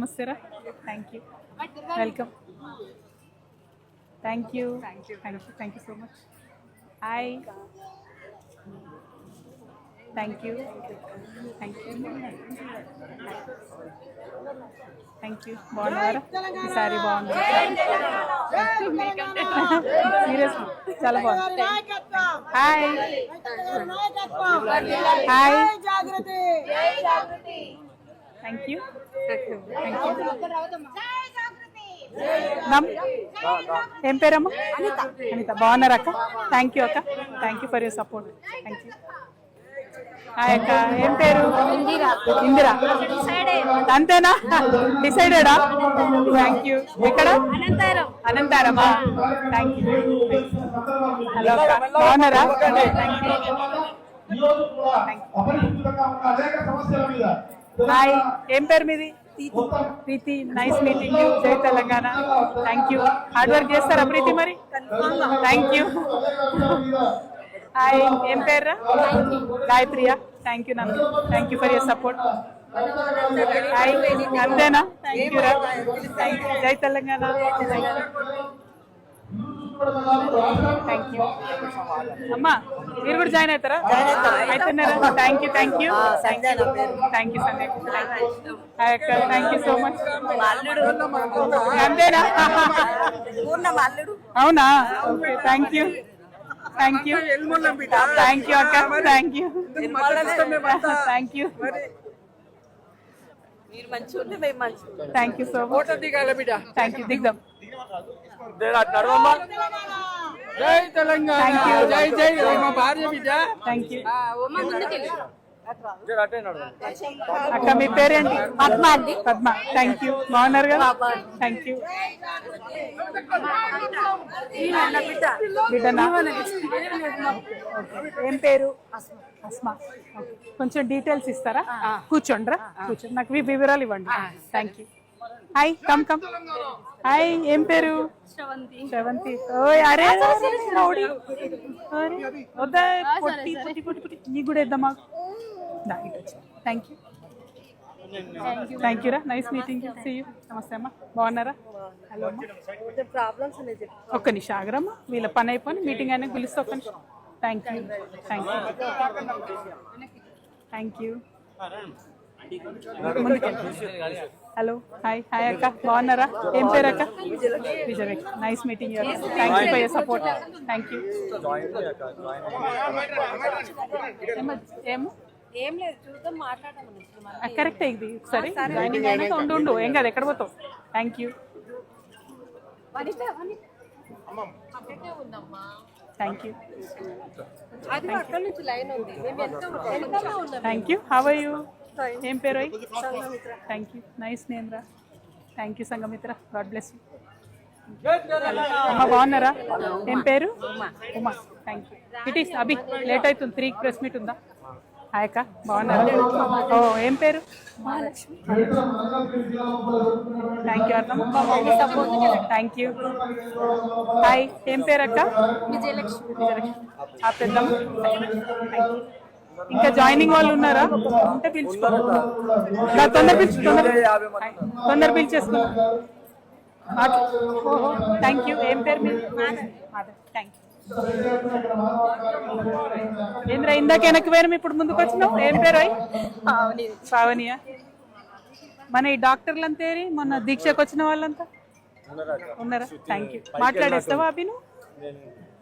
నమస్తే రా thank you welcome thank you thank you thank you so much hi thank you thank you thank you బాగున్నారా ఈసారి బాగుంది serious చాలా బాగుంది hi hi thank you thank you నమ్ ఏం పేరమ్మా? అనిత. అనిత. బాగున్నారా అక్క? థ్యాంక్ యూ అక్క. Thank you for your support thank you hi అక్క. ఏం పేరు? ఇందిరా. అంతేనా? డిసైడెడా థ్యాంక్ యూ ఎక్కడ? అనంతారం. అనంతారమా థ్యాంక్ యూ హలో అక్క. బాగున్నారా? థ్యాంక్ యూ అపరిస్థితంగా హాయ్ ఏం పేరు మీది? ప్రీతి. Nice meeting you. జై Telangana. Thank you hard work చేస్తారా ప్రీతి మరి? థ్యాంక్ యూ హాయ్ ఏం పేరు గాయత్రియా. థ్యాంక్ యూ నన్ను thank you for your support hi అంతేనా? థ్యాంక్ యూ రా. థ్యాంక్ యూ జై తెలంగాణ. అమ్మా మీరు కూడా జాయిన్ అవుతారా? అవుతున్నారా thank you thank you thank you Sanjay hi అక్క థ్యాంక్ యూ సో మచ్ అంతేనా అవునా? Okay thank you thank you thank you అక్క. థ్యాంక్ యూ థ్యాంక్ యూ మీరు మంచిగా ఉంటే మేము మంచిగా thank you so much thank you దిగ్దాం. జై తెలంగాణ. జై జై. మా భార్య బిడ్డ. Thank you. అక్క మీ పేరేంటి? పద్మ అండి. పద్మ. థ్యాంక్ యూ బాగున్నారు కదా? థ్యాంక్ యూ బిడ్డనా? ఓకే. ఏం పేరు? అస్మా. కొంచెం డీటెయిల్స్ ఇస్తారా? కూర్చోండి రా కూర్చోండి నాకు వి- వివరాలు ఇవ్వండి. Thank you hi come come hi ఏం పేరు? శ్రవంతి. అరే రౌడీ. అరే, వద్దా పొట్టి పొట్టి పొట్టి పొట్టి. నీకు కూడా ఇద్దాం మాకు థ్యాంక్ యూ థ్యాంక్ యూ రా. నైస్ మీటింగ్ సీ యూ నమస్తే అమ్మా. బాగున్నారా? హలో ఒక్క నిమిషం ఆగరమ్మా. వీళ్ళ పని అయిపోయి మీటింగ్ అయినా పిలుస్తే ఒక్క నిమిషం. Thank you thank you thank you hello hi hi అక్క. బాగున్నారా? ఏం పేరు అక్క? Vijayalakshmi nice meeting you thank you for your support thank you ఏమో ఏం లేదు చూద్దాం మాట్లాడదాం కరెక్ట్ ఇది. సరే. జాయినింగ్ అయినాక ఉండు ఉండు. ఏం కాదు ఎక్కడ పోతావు? Thank you thank you thank you how you ఏం పేరు థ్యాంక్ యూ నైస్ నేమ్ రా. Thank you Sangamitra God bless you అమ్మ బాగున్నారా? ఏం పేరు? Uma. Thank you it is Abhi late అవుతుంది. త్రీ ప్రెస్ మీట్ ఉందా? హాయ్ అక్క. బాగున్నారా? ఓ ఏం పేరు? థ్యాంక్ యూ అర్థం. థ్యాంక్ యూ హాయ్ ఏం పేరు అక్క? విజయలక్ష్మి. విజయలక్ష్మి. ఆ పెద్దమ్మ. Thank you. ఇంకా జాయినింగ్ వాళ్ళు ఉన్నారా? ఉంటే పిలుచుకో. నా తొందర పిలుచు తొందర పిలిచేసుకున్నా థ్యాంక్ యూ. ఏం పేరు మీరు థ్యాంక్ యూ. ఏంద్రా ఇందాక వెనక్కి పోయినాం ఇప్పుడు ముందుకు వచ్చినావు? ఏం పేరు అయ్యి పావనియా? మన ఈ డాక్టర్లంతా ఏరి మొన్న దీక్షకు వచ్చిన వాళ్ళంతా? ఉన్నారా? Thank you. మాట్లాడేస్తావా అభిను?